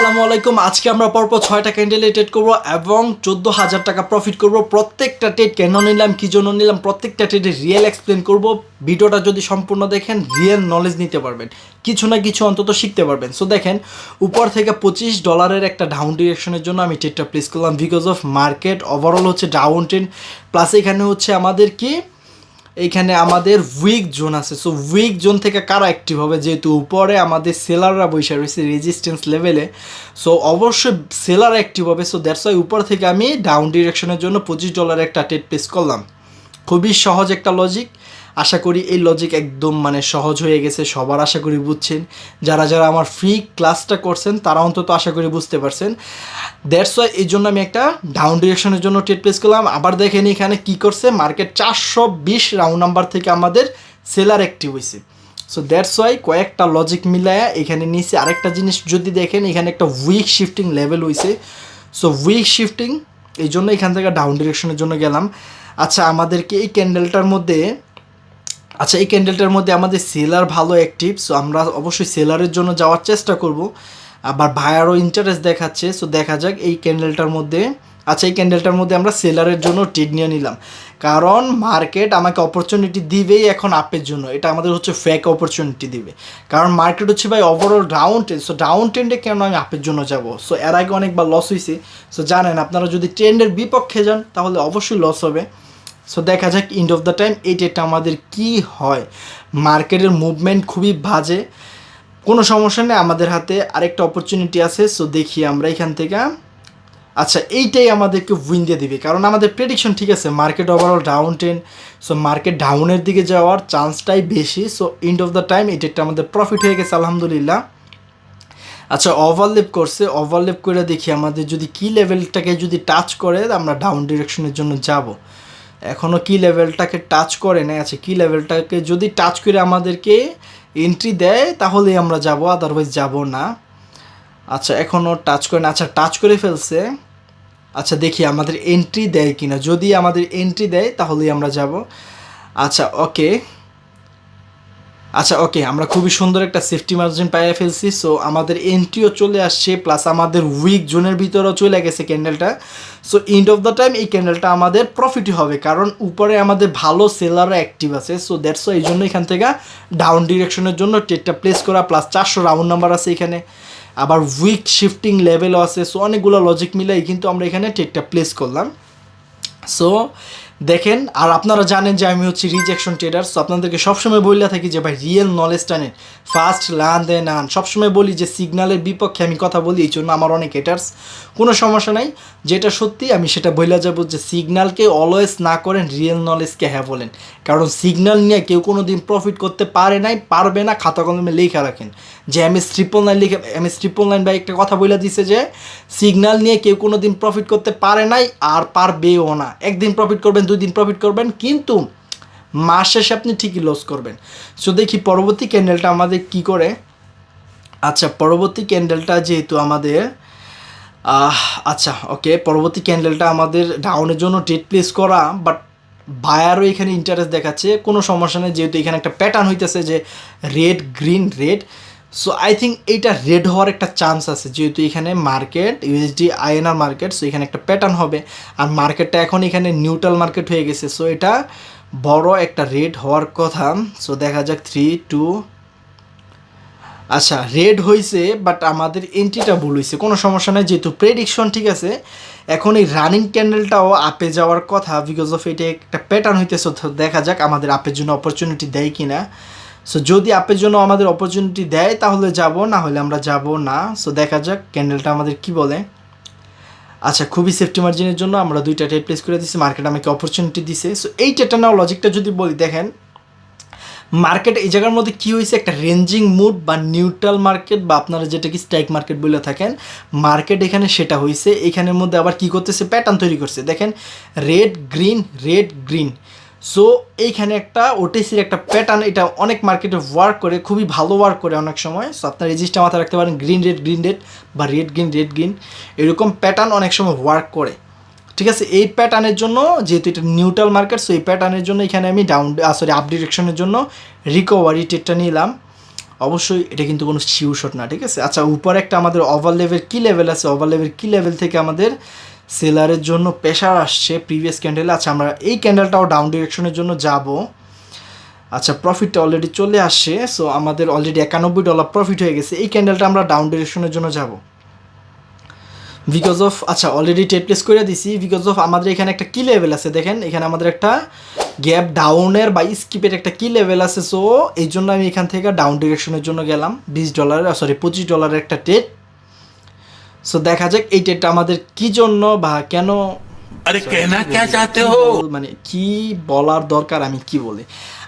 আসসালামু আলাইকুম আজকে আমরা পরপর ছয়টা ক্যান্ডেলে ট্রেড করব এবং চোদ্দ হাজার টাকা প্রফিট করব। প্রত্যেকটা ট্রেড কেন নিলাম, কি জন্য নিলাম, প্রত্যেকটা ট্রেডে রিয়েল এক্সপ্লেন করব। ভিডিওটা যদি সম্পূর্ণ দেখেন রিয়েল নলেজ নিতে পারবেন। কিছু না কিছু অন্তত শিখতে পারবেন। সো দেখেন, উপর থেকে পঁচিশ ডলারের একটা ডাউন ডিরেকশনের জন্য আমি ট্রেডটা প্লেস করলাম বিকজ অফ মার্কেট ওভারঅল হচ্ছে ডাউন ট্রেন প্লাস এখানে হচ্ছে আমাদের কি? এইখানে আমাদের উইক জোন আছে। সো উইক জোন থেকে কারা অ্যাক্টিভ হবে? যেহেতু উপরে আমাদের সেলাররা বৈশা রয়েছে রেজিস্ট্যান্স লেভেলে সো অবশ্যই সেলার অ্যাক্টিভ হবে। সো দ্যাটস ওয়াই উপর থেকে আমি ডাউন ডিরেকশনের জন্য পঁচিশ ডলার একটা টেট পেস করলাম। খুবই সহজ একটা লজিক আশা করি এই লজিক একদম মানে সহজ হয়ে গেছে, সবার আশা করি বুঝছেন। যারা যারা আমার ফ্রি ক্লাসটা করছেন, তারা অন্তত আশা করি বুঝতে পারছেন। দ্যাটস ওয়াই এই জন্য আমি একটা ডাউন ডিরেকশনের জন্য ট্রেড প্লেস করলাম। আবার দেখেন এখানে কি করছে? মার্কেট চারশো বিশ রাউন্ড নাম্বার থেকে আমাদের সেলার অ্যাক্টিভ হয়েছে সো দ্যাটস ওয়াই কয়েকটা লজিক মিলায়া এখানে নিচে আরেকটা জিনিস যদি দেখেন, এখানে একটা উইক শিফটিং লেভেল হয়েছে সো উইক শিফটিং এই জন্য এখান থেকে ডাউন ডিরেকশনের জন্য গেলাম। আচ্ছা আমাদেরকে এই ক্যান্ডেলটার মধ্যে আচ্ছা এই ক্যান্ডেলটার মধ্যে আমাদের সেলার ভালো অ্যাক্টিভ সো আমরা অবশ্যই সেলারের জন্য যাওয়ার চেষ্টা করব। আবার ভায়ারও ইন্টারেস্ট দেখাচ্ছে সো দেখা যাক এই ক্যান্ডেলটার মধ্যে আচ্ছা এই ক্যান্ডেলটার মধ্যে আমরা সেলারের জন্য ট্রেড নিয়ে নিলাম। কারণ মার্কেট আমাকে অপরচুনিটি দিবেই এখন আপের জন্য। এটা আমাদের হচ্ছে ফেক অপরচুনিটি দিবে। কারণ মার্কেট হচ্ছে ভাই overall down trend so down ট্রেন্ডে কেন আমি আপের জন্য যাব? সো এর আগে অনেকবার লস হয়েছে সো জানেন, আপনারা যদি ট্রেন্ডের বিপক্ষে যান, তাহলে অবশ্যই লস হবে। সো দেখা যাক এন্ড অফ দ্য টাইম এই ডেটটা আমাদের কি হয়? মার্কেটের মুভমেন্ট খুবই বাজে। কোনো সমস্যা নেই, আমাদের হাতে আরেকটা অপরচুনিটি আছে। সো দেখি আমরা এখান থেকে আচ্ছা এইটাই আমাদেরকে উইন দিয়ে দিবে। কারণ আমাদের প্রেডিকশন ঠিক আছে market overall down trend so market ডাউনের দিকে যাওয়ার চান্সটাই বেশি so end of the time এটা একটা আমাদের প্রফিট হয়ে গেছে, আলহামদুলিল্লাহ। আচ্ছা ওভারলেপ করছে ওভারলেপ করে দেখি আমাদের যদি কি লেভেলটাকে যদি টাচ করে, আমরা ডাউন ডিরেকশনের জন্য যাব। এখনও কি লেভেলটাকে টাচ করে না আছে কি লেভেলটাকে যদি টাচ করে আমাদেরকে এন্ট্রি দেয়, তাহলেই আমরা যাব আদারওয়াইজ যাব না। আচ্ছা এখনও টাচ করে না আচ্ছা টাচ করে ফেলছে। আচ্ছা দেখি আমাদের এন্ট্রি দেয় কিনা। যদি আমাদের এন্ট্রি দেয়, তাহলেই আমরা যাব। আচ্ছা ওকে আচ্ছা ওকে আমরা খুবই সুন্দর একটা সেফটি মার্জিন পাইয়ে ফেলছি। সো আমাদের এন্ট্রিও চলে আসছে প্লাস আমাদের উইক জোনের ভিতরেও চলে গেছে ক্যান্ডেলটা so end of the time এই ক্যান্ডেলটা আমাদের প্রফিটই হবে, কারণ উপরে আমাদের ভালো সেলাররা অ্যাক্টিভ আছে। সো দ্যাটস এই জন্য এখান থেকে ডাউন ডিরেকশনের জন্য টেটটা প্লেস করা প্লাস চারশো রাউন্ড নাম্বার আছে এখানে। আবার উইক শিফটিং লেভেলও আছে সো অনেকগুলো লজিক মিলাই কিন্তু আমরা এখানে টেকটা প্লেস করলাম। সো দেখেন, আর আপনারা জানেন যে আমি হচ্ছি রিজেকশন ট্রেডার সো আপনাদেরকে সবসময় বললে থাকি যে ভাই রিয়েল নলেজটা নেন। First learn then earn. সবসময় বলি যে সিগনালের বিপক্ষে আমি কথা বলি, এই জন্য আমার অনেক হেটার্স কোনো সমস্যা নাই, যেটা সত্যি আমি সেটা বইলা যাব যে সিগনালকে অলওয়েজ না করেন রিয়েল নলেজকে হ্যাঁ বলেন। কারণ সিগনাল নিয়ে কেউ কোনো দিন প্রফিট করতে পারে নাই, পারবে না, খাতা কলমে লেখা রাখেন। যে এম এস ট্রিপল নাইন লিখে এম এস ট্রিপল নাইন ভাই একটা কথা বলে দিছে যে সিগনাল নিয়ে কেউ কোনো দিন প্রফিট করতে পারে নাই, আর পারবেও না। একদিন প্রফিট করবেন দুই দিন প্রফিট করবেন, কিন্তু মাস শেষে আপনি ঠিকই লস করবেন। সো দেখি পরবর্তী ক্যান্ডেলটা আমাদের কি করে? আচ্ছা পরবর্তী ক্যান্ডেলটা যেহেতু আমাদের আচ্ছা ওকে পরবর্তী ক্যান্ডেলটা আমাদের ডাউনের জন্য ডেট প্লেস করা বাট বায়ারও এখানে ইন্টারেস্ট দেখাচ্ছে। কোনো সমস্যা নেই, যেহেতু এখানে একটা প্যাটার্ন হইতেছে যে red green red so I think এইটা রেড হওয়ার একটা চান্স আছে, যেহেতু এখানে market USD INR market so এখানে একটা প্যাটার্ন হবে। আর মার্কেটটা এখন এখানে নিউট্রাল মার্কেট হয়ে গেছে সো এটা বড় একটা রেড হওয়ার কথা। সো দেখা যাক থ্রি টু আচ্ছা রেড হয়েছে বাট আমাদের এন্ট্রিটা ভুল হয়েছে কোনো সমস্যা নেই, যেহেতু প্রেডিকশন ঠিক আছে, এখন এই রানিং ক্যান্ডেলটাও আপে যাওয়ার কথা বিকজ অফ এটা একটা প্যাটার্ন হইতেছে দেখা যাক আমাদের আপের জন্য অপরচুনিটি দেয় কি না সো যদি আপের জন্য আমাদের অপরচুনিটি দেয়, তাহলে যাব না হলে আমরা যাব না। সো দেখা যাক ক্যান্ডেলটা আমাদের কি বলে। আচ্ছা খুবই সেফটি মার্জিনের জন্য আমরা দুইটা ট্রেড প্লেস করে দিচ্ছি মার্কেট আমাকে অপরচুনিটি দিছে। সো এই ট্রেডটা লজিকটা যদি বলি, দেখেন মার্কেট এই জায়গার মধ্যে কী হয়েছে একটা রেঞ্জিং মুড বা নিউট্রাল মার্কেট বা আপনারা যেটা কি স্ট্রাইক মার্কেট বলে থাকেন মার্কেট এখানে সেটা হয়েছে এখানের মধ্যে আবার কি করতেছে? প্যাটার্ন তৈরি করছে। দেখেন red green red green so এইখানে একটা ওটিসির একটা প্যাটার্ন এটা অনেক মার্কেটে ওয়ার্ক করে, খুবই ভালো ওয়ার্ক করে অনেক সময়। সো আপনার রেজিস্টার মাথায় রাখতে পারেন গ্রিন রেড গ্রিন রেড বা রেড গ্রিন রেড গ্রিন এরকম প্যাটার্ন অনেক সময় ওয়ার্ক করে। ঠিক আছে? এই প্যাটার্নের জন্য, যেহেতু এটা নিউট্রাল মার্কেট সো এই প্যাটার্নের জন্য এখানে আমি ডাউন সরি আপ ডিরেকশনের জন্য রিকভারি টেটটা নিলাম। অবশ্যই এটা কিন্তু কোনো শিউ শট না, ঠিক আছে? আচ্ছা উপরে একটা আমাদের ওভার লেভেল কি লেভেল আছে? ওভার লেভেল কি লেভেল থেকে আমাদের সেলারের জন্য প্রেশার আসছে প্রিভিয়াস ক্যান্ডেলে। আচ্ছা আমরা এই ক্যান্ডেলটাও ডাউন ডিরেকশনের জন্য যাব। আচ্ছা প্রফিটটা অলরেডি চলে আসছে সো আমাদের অলরেডি একানব্বই ডলার প্রফিট হয়ে গেছে। এই ক্যান্ডেলটা আমরা ডাউন ডিরেকশনের জন্য যাব। বিকজ অফ আচ্ছা অলরেডি টেট প্লেস করে দিছি বিকজ অফ আমাদের এখানে একটা কি লেভেল আছে, দেখেন, এখানে আমাদের একটা গ্যাপ ডাউনের বা স্কিপের একটা কি লেভেল আছে সো এই জন্য আমি এখান থেকে ডাউন ডিরেকশনের জন্য গেলাম। বিশ ডলারের সরি পঁচিশ ডলারের একটা টেট সো দেখা যাক এই টেটটা আমাদের কি জন্য বা কেন আরে কেনা কে চাইতে হো? মানে কি বলার দরকার আমি কি বলি?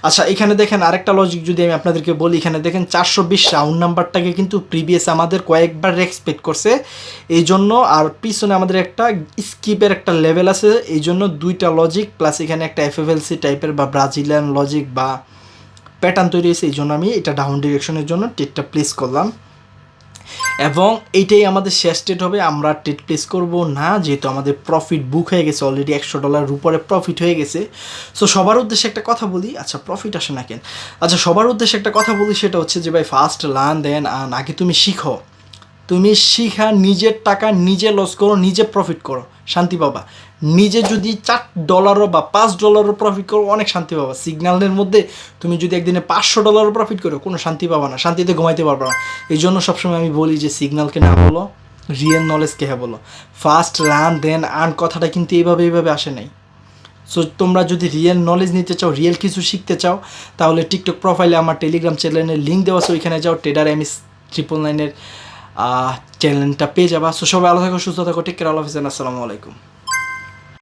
আচ্ছা এখানে দেখেন আরেকটা লজিক যদি আমি আপনাদেরকে বলি এখানে দেখেন চারশো বিশ রাউন্ড নাম্বারটাকে কিন্তু প্রিভিয়াস আমাদের কয়েকবার রেসপেক্ট করছে। এই জন্য আর পিছনে আমাদের একটা স্কিপের একটা লেভেল আছে। এই জন্য দুইটা লজিক প্লাস এখানে একটা এফএফএলসি টাইপের বা ব্রাজিলিয়ান লজিক বা প্যাটার্ন তৈরি হয়েছে। এই জন্য আমি এটা ডাউন ডিরেকশনের জন্য টেটটা প্লেস করলাম। এবং এইটাই আমাদের শেষ টেট হবে, আমরা টেট প্লেস করব না, যেহেতু আমাদের প্রফিট বুক হয়ে গেছে অলরেডি একশো ডলার উপরে প্রফিট হয়ে গেছে। সো সবার উদ্দেশ্যে একটা কথা বলি আচ্ছা প্রফিট আসে না কেন? আচ্ছা সবার উদ্দেশ্যে একটা কথা বলি, সেটা হচ্ছে যে ভাই ফার্স্ট লার্ন দেন আর নাকি তুমি শিখো। তুমি শিখা, নিজের টাকা নিজে লস করো, নিজে প্রফিট করো। শান্তি পাবা। নিজে যদি চার ডলারও বা পাঁচ ডলারও প্রফিট করো, অনেক শান্তি পাবা। সিগন্যালের মধ্যে তুমি যদি একদিনে পাঁচশো ডলারও প্রফিট করো, কোনো শান্তি পাবা না। শান্তিতে ঘুমাইতে পারবে না। এই জন্য সবসময় আমি বলি যে সিগন্যালকে না বলো রিয়েল নলেজকে হ্যাঁ বলো। ফার্স্ট রান দেন আর্ন কথাটা কিন্তু এইভাবে এইভাবে আসে নাই। সো তোমরা যদি রিয়েল নলেজ নিতে চাও রিয়েল কিছু শিখতে চাও, তাহলে টিকটক প্রোফাইলে আমার টেলিগ্রাম চ্যানেলের লিঙ্ক দেওয়া আছে, ওইখানে যাও। টেডার এম ট্রিপল নাইনের চ্যানেলটা পেয়ে যাবা। সো সবাই আলো থাকো, সুস্থ থাকো। টেক কেয়ার আল্লাহ আসসালামু আলাইকুম